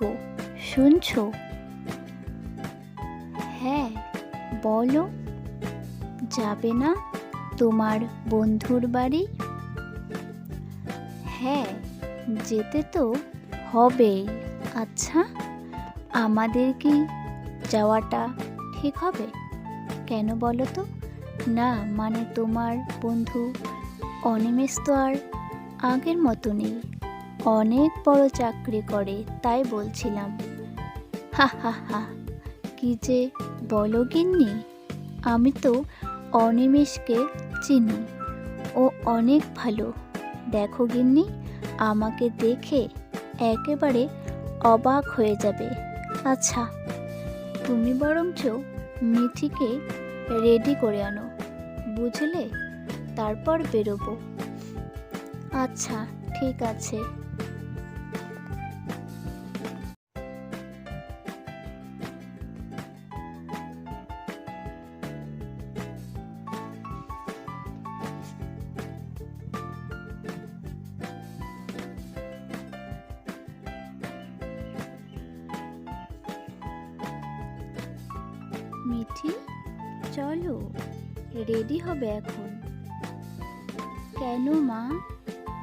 গো, শুনছো? হ্যাঁ বলো। যাবে না তোমার বন্ধুর বাড়ি? হ্যাঁ যেতে তো হবে। আচ্ছা আমাদের কি যাওয়াটা ঠিক হবে? কেন বলো তো? না মানে তোমার বন্ধু অনিমেষ তো আর আগের মতো নেই অনেক বড় চাকরি করে, তাই বলছিলাম। হা হা হা, কি যে বলো গিন্নি, আমি তো অনিমেষকে চিনি ও অনেক ভালো। দেখো গিন্নি, আমাকে দেখে একেবারে অবাক হয়ে যাবে। আচ্ছা তুমি বরঞ্চ মিঠিকে রেডি করে আনো, বুঝলে? তারপর বেরোবো। আচ্ছা ঠিক আছে। মিঠি, চলো রেডি হবে এখন। কেন মা,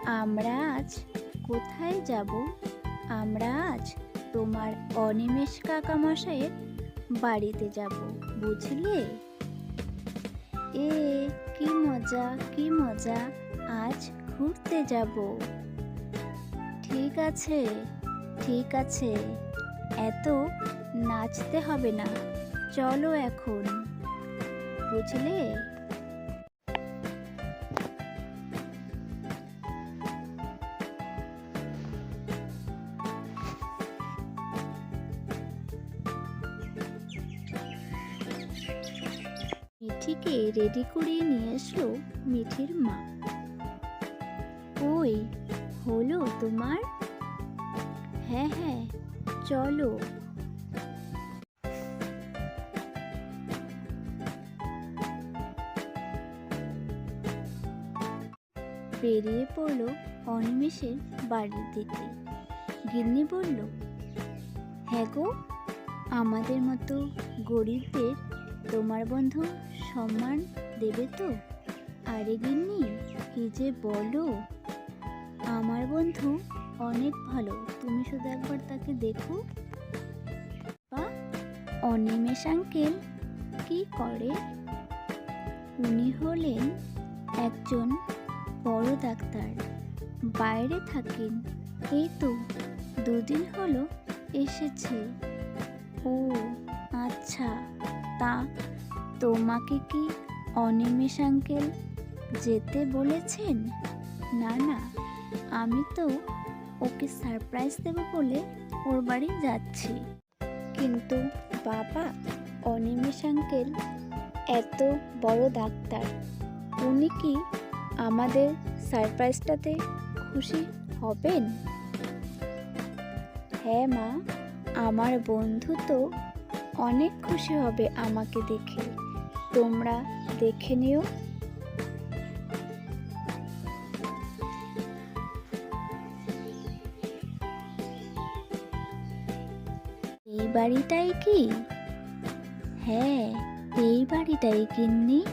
আমরা আজ কোথায় যাব? আমরা আজ তোমার অনিমেষ কাকা মশাইয়ের বাড়িতে যাব, বুঝলে? এ, কি মজা কি মজা, আজ ঘুরতে যাব। ঠিক আছে ঠিক আছে, এত নাচতে হবে না। চলো এখন। বুঝলে? মিঠিকে রেডি করিয়ে নিয়ে আসলো মিঠির মা। ওই, হলো তোমার? হ্যাঁ হ্যাঁ চলো। বেরিয়ে পড়ল অনিমেষের বাড়ির দিকে। গিন্নি বলল হ্যাঁ গো, আমাদের মতো গরিবদের তোমার বন্ধু সম্মান দেবে তো? আরে গিন্নি, কি যে বলো। আমার বন্ধু অনেক ভালো, তুমি শুধু একবার তাকে দেখো। বা, অনিমেষ আঙ্কেল কি করে? উনি হলেন একজন বড় ডাক্তার। বাইরে থাকেন। এই তো, দুদিন হলো এসেছে। ও আচ্ছা। তা তোমাকে কি অনিমেষ আঙ্কেল যেতে বলেছেন? না না, আমি তো ওকে সারপ্রাইজ দেবো বলে ওর বাড়ি যাচ্ছি। কিন্তু বাবা, অনিমেষ আঙ্কেল এত বড় ডাক্তার, উনি কি আমাদের সারপ্রাইজটাতে খুশি হবেন? হ্যাঁ মা, আমার বন্ধু তো অনেক খুশি হবে আমাকে দেখে। তোমরা দেখে নিও। এই বাড়িটাই কি? হ্যাঁ এই বাড়িটাই কিন্নি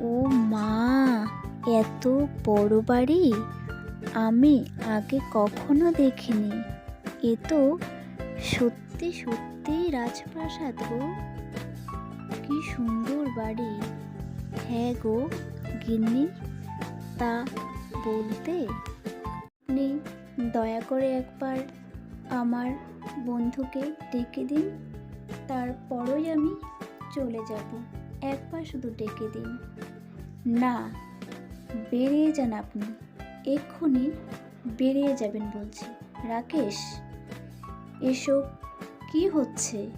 ও মা! এত বড় বাড়ি? আমি আগে কখনো দেখিনি। এ তো সত্যি সত্যি রাজপ্রাসাদ গো। কি সুন্দর বাড়ি। হ্যাঁ গো গিন্নি, তা বলতে আপনি দয়া করে একবার আমার বন্ধুকে ডেকে দিন, তারপরই আমি চলে যাব। একবার শুধু ডেকে দিন। না বেরিয়ে যান আপনি। এক্ষুনি বেরিয়ে যাবেন বলছি। রাকেশ, এসব কি হচ্ছে?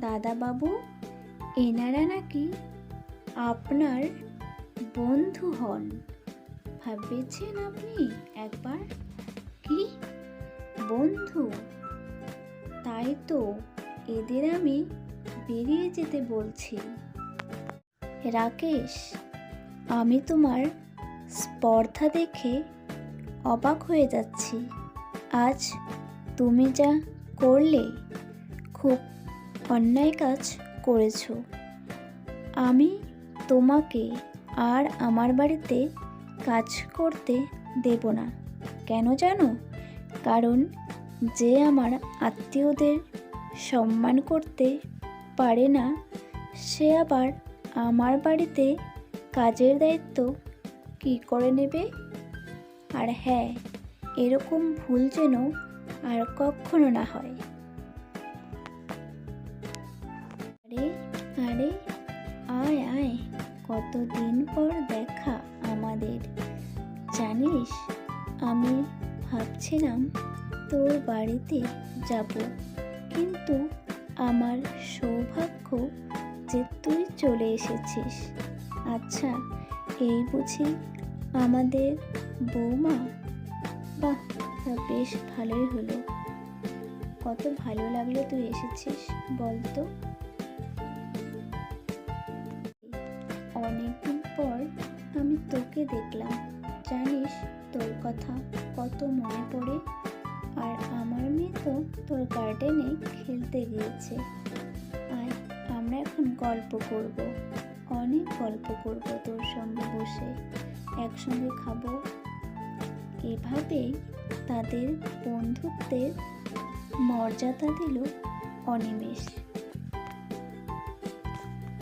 দাদা বাবু এনারা নাকি আপনার বন্ধু হন। ভাবেছেন আপনি একবার? কি? বন্ধু? তাই তো, এদের আমি বেরিয়ে যেতে বলছি। রাকেশ, আমি তোমার স্পর্ধা দেখে অবাক হয়ে যাচ্ছি। আজ তুমি যা করলে, খুব অন্যায় কাজ করেছ। আমি তোমাকে আর আমার বাড়িতে কাজ করতে দেব না। কেন জানো? কারণ যে আমার আত্মীয়দের সম্মান করতে পারে না, সে আবার আমার বাড়িতে কাজের দায়িত্ব কী করে নেবে? আর হ্যাঁ এরকম ভুল যেন আর কখনো না হয়। আরে আরে, আয় আয়, কতদিন পর দেখা আমাদের। জানিস, আমি ভাবছিলাম তোর বাড়িতে যাব, কিন্তু আমার সৌভাগ্য যে তুই চলে এসেছিস। আচ্ছা এই বুঝি আমাদের বৌমা? বাহ, তা বেশ ভালোই হলো। কত ভালো লাগল তুই এসেছিস, বলতো? অনেকদিন পর আমি তোকে দেখলাম। জানিস তোর কথা কত মনে পড়ে? আর আমার মেয়ে তো তোর গার্ডেনে খেলতে গিয়েছে। আর আমরা এখন গল্প করব। অনেক গল্প করব তোর সঙ্গে বসে। একসঙ্গে খাব। এভাবেই তাদের বন্ধুত্বের মর্যাদা দিল অনিমেষ।